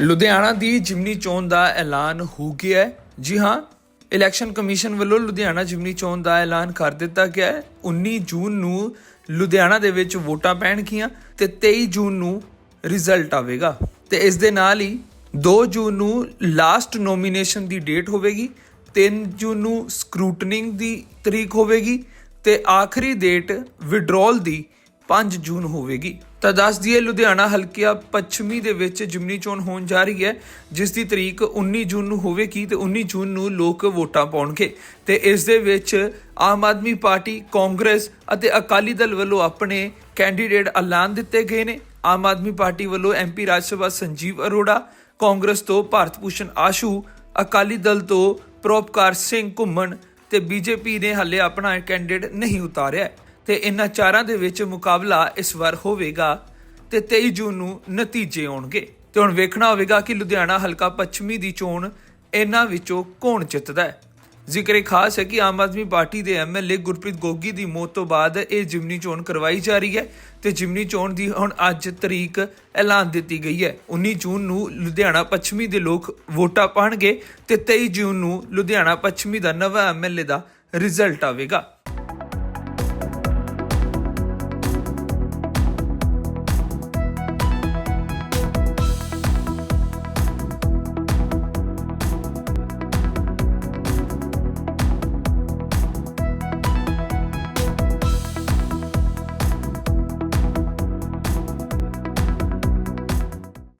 ਲੁਧਿਆਣਾ ਦੀ ਜਿਮਨੀ ਚੋਣ ਦਾ ਐਲਾਨ ਹੋ ਗਿਆ ਹੈ। ਜੀ ਹਾਂ, ਇਲੈਕਸ਼ਨ ਕਮਿਸ਼ਨ ਵੱਲੋਂ ਲੁਧਿਆਣਾ ਜਿਮਨੀ ਚੋਣ ਦਾ ਐਲਾਨ ਕਰ ਦਿੱਤਾ ਗਿਆ ਹੈ। 19 ਜੂਨ ਨੂੰ ਲੁਧਿਆਣਾ ਦੇ ਵਿੱਚ ਵੋਟਾਂ ਪੈਣਗੀਆਂ ਤੇ 23 ਜੂਨ ਨੂੰ ਰਿਜ਼ਲਟ ਆਵੇਗਾ। ਤੇ ਇਸ ਦੇ ਨਾਲ ਹੀ 2 ਜੂਨ ਨੂੰ ਲਾਸਟ ਨੋਮੀਨੇਸ਼ਨ ਦੀ ਡੇਟ ਹੋਵੇਗੀ 3 ਜੂਨ ਨੂੰ ਸਕਰੂਟਨਿੰਗ ਦੀ ਤਰੀਕ ਹੋਵੇਗੀ ਤੇ ਆਖਰੀ ਡੇਟ ਵਿਡਰਾਲ ਦੀ 5 ਜੂਨ ਹੋਵੇਗੀ। ਤਾਂ ਦੱਸ ਦਈਏ, ਲੁਧਿਆਣਾ ਹਲਕਿਆ ਪੱਛਮੀ ਦੇ ਵਿੱਚ ਜਿਮਨੀ ਚੋਣ ਹੋਣ ਜਾ ਰਹੀ ਹੈ। ਜਿਸ ਦੀ ਤਰੀਕ 19 ਜੂਨ ਨੂੰ ਹੋਵੇਗੀ ਤੇ 19 ਜੂਨ ਨੂੰ ਲੋਕ ਵੋਟਾਂ ਪਾਉਣਗੇ। ਤੇ ਇਸ ਦੇ ਵਿੱਚ ਆਮ ਆਦਮੀ ਪਾਰਟੀ, ਕਾਂਗਰਸ ਅਤੇ ਅਕਾਲੀ ਦਲ ਵੱਲੋਂ ਆਪਣੇ ਕੈਂਡੀਡੇਟ ਐਲਾਨ ਦਿੱਤੇ ਗਏ ਨੇ। ਆਮ ਆਦਮੀ ਪਾਰਟੀ ਵੱਲੋਂ ਐਮਪੀ ਰਾਜ ਸਭਾ ਸੰਜੀਵ ਅਰੋੜਾ, ਕਾਂਗਰਸ ਤੋਂ ਭਾਰਤ ਭੂਸ਼ਣ ਆਸ਼ੂ, ਅਕਾਲੀ ਦਲ ਤੋਂ ਪ੍ਰੋਪਕਾਰ ਸਿੰਘ ਘੁੰਮਣ ਤੇ ਬੀਜੇਪੀ ਨੇ ਹੱਲੇ ਆਪਣਾ ਕੈਂਡੀਡੇਟ ਨਹੀਂ ਉਤਾਰਿਆ। ਤੇ ਇਹਨਾਂ ਚਾਰਾਂ ਦੇ ਵਿੱਚ ਮੁਕਾਬਲਾ ਇਸ ਵਾਰ ਹੋਵੇਗਾ ਤੇ 23 ਜੂਨ ਨੂੰ ਨਤੀਜੇ ਆਉਣਗੇ। ਤੇ ਹੁਣ ਵੇਖਣਾ ਹੋਵੇਗਾ ਕਿ ਲੁਧਿਆਣਾ ਹਲਕਾ ਪੱਛਮੀ ਦੀ ਚੋਣ ਇਹਨਾਂ ਵਿੱਚੋਂ ਕੌਣ ਜਿੱਤਦਾ ਹੈ। ਜ਼ਿਕਰ ਇਹ ਖਾਸ ਹੈ ਕਿ ਆਮ ਆਦਮੀ ਪਾਰਟੀ ਦੇ ਐਮਐਲਏ ਗੁਰਪ੍ਰੀਤ ਗੋਗੀ ਦੀ ਮੌਤ ਤੋਂ ਬਾਅਦ ਇਹ ਜਿਮਨੀ ਚੋਣ ਕਰਵਾਈ ਜਾ ਰਹੀ ਹੈ ਤੇ ਜਿਮਨੀ ਚੋਣ ਦੀ ਹੁਣ ਅੱਜ ਤਰੀਕ ਐਲਾਨ ਦਿੱਤੀ ਗਈ ਹੈ। 19 ਜੂਨ ਨੂੰ ਲੁਧਿਆਣਾ ਪੱਛਮੀ ਦੇ ਲੋਕ ਵੋਟਾਂ ਪਾਣਗੇ ਤੇ 23 ਜੂਨ ਨੂੰ ਲੁਧਿਆਣਾ ਪੱਛਮੀ ਦਾ ਨਵਾਂ ਐਮਐਲਏ ਦਾ ਰਿਜ਼ਲਟ ਆਵੇਗਾ।